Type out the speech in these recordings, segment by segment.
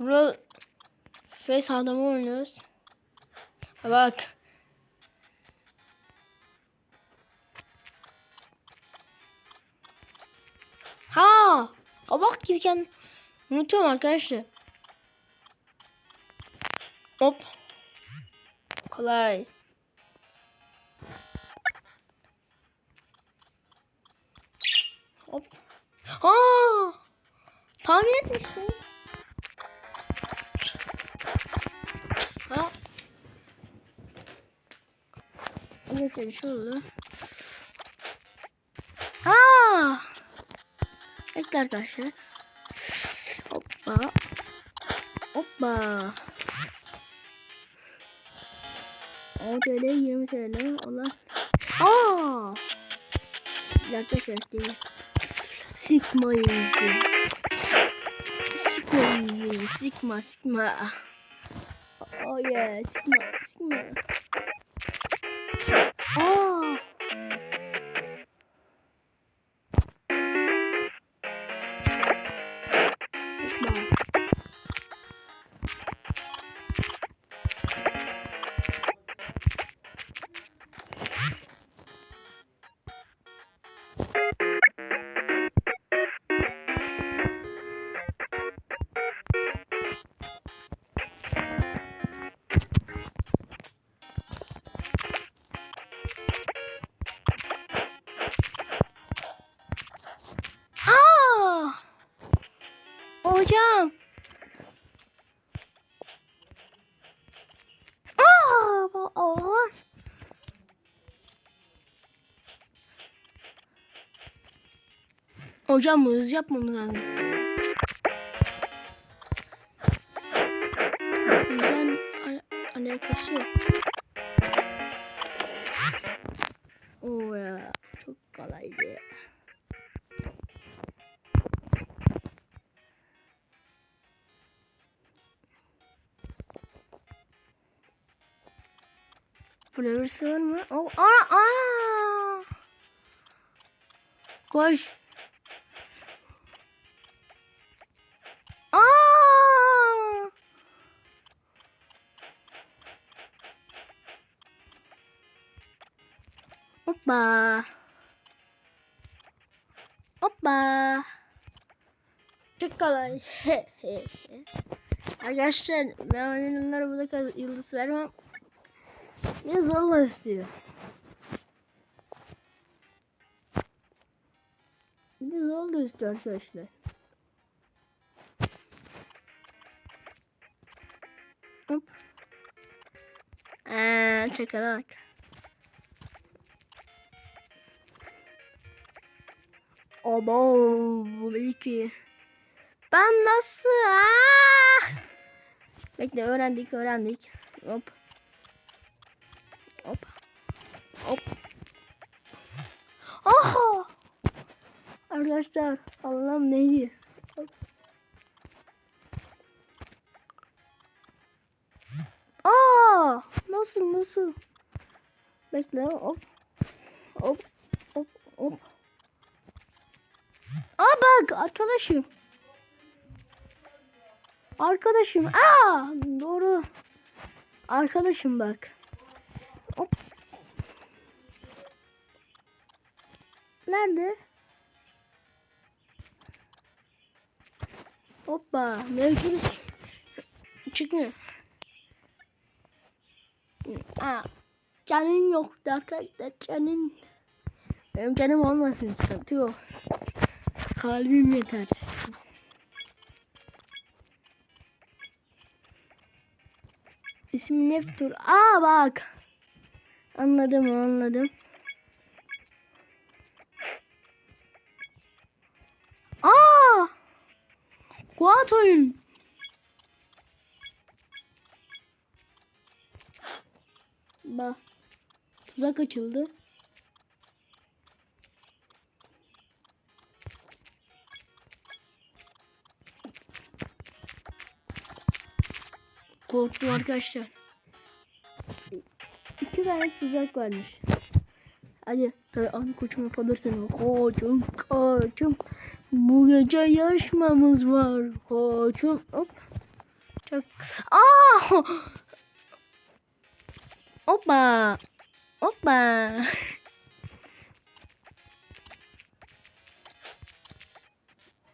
Troll Face adamı oynuyoruz. Bak. Ha! Kabak gibiyken unutuyorum arkadaşlar. Hop. Kolay. Hop. Ha! Tahmin etmiştim. Evet bir şey oldu. Aa! Bekle arkadaşlar. Hoppa. Hoppa. 10 TL 20 TL olan. Aa! Arkadaşlar değil. Sigma yüzü. Sigma yüzü. Sigma sigma. Oh yeah, sigma sigma. Hocam hız yapmamız lazım. Hızdan al alakası yok. Oo ya çok kolaydı. Birisi var mı? Oh, aa, aa! Koş. Hoppa. Hoppa. Çok kolay. Arkadaşlar ben oyunlara bu kadar yıldız vermem. Ne zorla istiyor. De zorla istiyor arkadaşlar. Hop. Eee çakala bak. Abo belki. Ben nasıl? Aa! Bekle öğrendik öğrendik. Hop. Hop. Hop. Aha! Arkadaşlar Allah'ım neydi? Hop. Aa! Nasıl nasıl? Bekle. Hop. Bak arkadaşım. Arkadaşım. Aa doğru. Arkadaşım bak. Hop. Nerede? Hoppa. Mevcut. Çıkmıyor. Aa, canın yok arkadaşlar. Canın. Benim canım olmasın sıkıntı yok. Kalbim yeter. İsmi Neftur. Aa bak. Anladım anladım. Aa! Kuat oyun. Bak. Tuzak açıldı. Korktum arkadaşlar. İki tane tuzak varmış. Hadi tabii abi koçum yapabilirsin. Koçum koçum. Bu gece yarışmamız var. Koçum. Hop. Çok. Aa! Hoppa. Hoppa.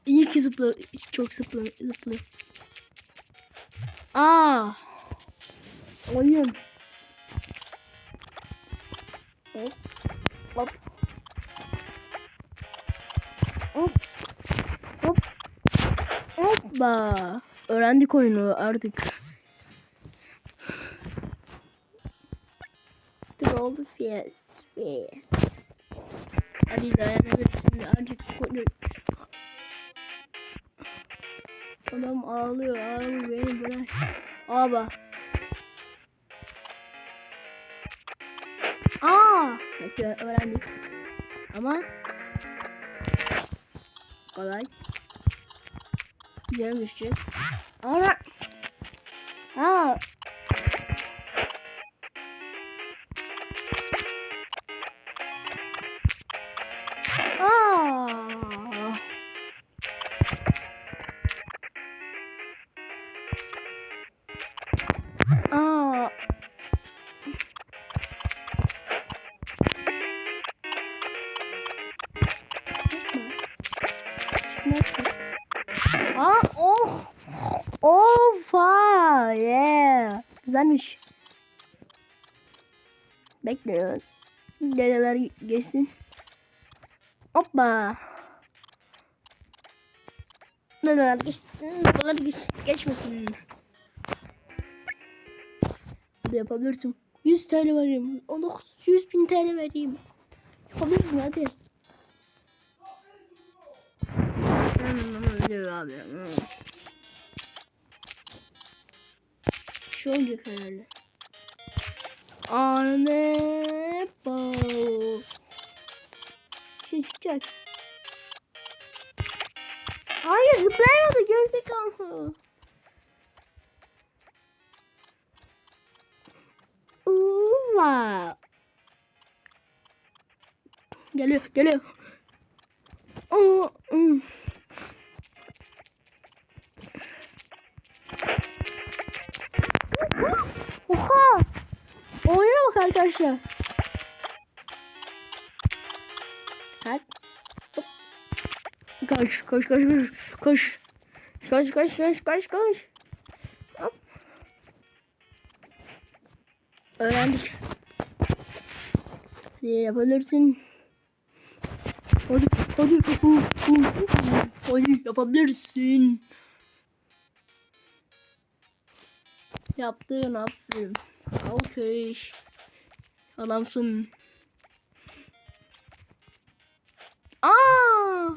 İyi ki zıpla. Çok zıpla. Zıpla. Aa. Oyun. Hop. Hop. Hop. Hop. Hoppa. Öğrendik oyunu artık. Troll Fierce. Fierce. Hadi dayanabilirsin. Artık Adam ağlıyor ağlıyor beni bırak. Aba. Aa, peki öğrendik. Ama kolay. Güzel düşecek. Güzelmiş. Bekliyorum. Dedeler geçsin. Hoppa. Dedeler geçsin, babalar geç, geçmesin. Hadi yapabilirsin. 100 TL vereyim. 100 bin TL vereyim. Yapabilirsin hadi. abi. Şu olacak herhalde. Anne baba. Şey çıkacak. Hayır zıplayamadı gerizekalı. Uva. Geliyor geliyor. Arkadaşlar. Kalk. Koş, koş, koş, koş, koş. Koş, koş, koş, koş, koş. Hop. Öğrendik. Hadi yapabilirsin. Hadi, hadi, hadi yapabilirsin. Yaptın aferin. Alkış. Adamsın. Aa!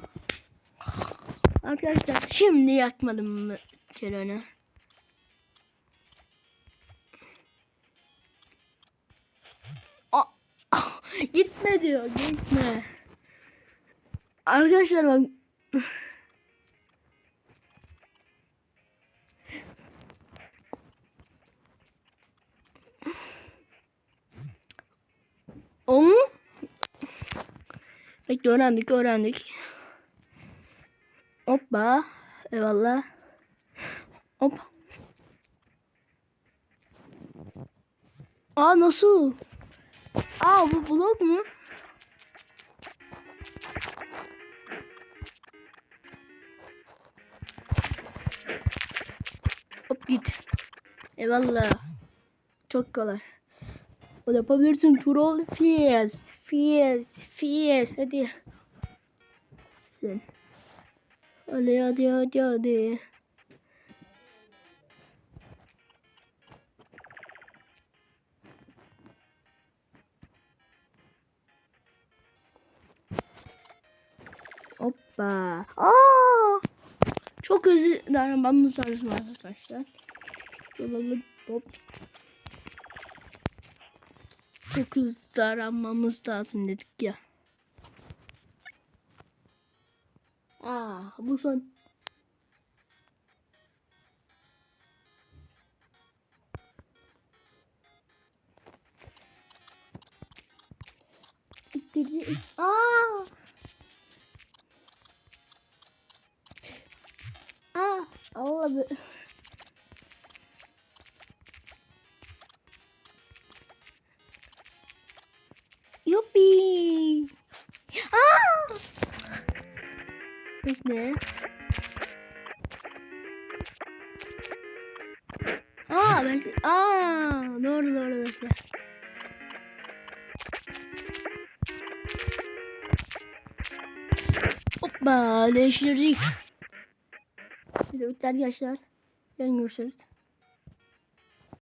Arkadaşlar şimdi yakmadım mı? Aa! Gitme diyor, gitme. Arkadaşlar bak Bekle öğrendik öğrendik. Hoppa. Eyvallah. Hop. Aa nasıl? Aa bu blok mu? Hop git. Eyvallah. Çok kolay. O yapabilirsin troll fierce. Fierce. Fierce. Hadi. Sen. Hadi hadi hadi hadi. Hoppa. Aa! Çok özür dilerim. Ben bu sarısım arkadaşlar. Dolalım. Hop. Çok hızlı davranmamız lazım dedik ya. Son. İttirdi. Aa! Aa, Allah be. Aa bekle. Aa doğru doğru bekle. Hoppa değiştirdik. Şimdi bitti arkadaşlar. Yarın görüşürüz.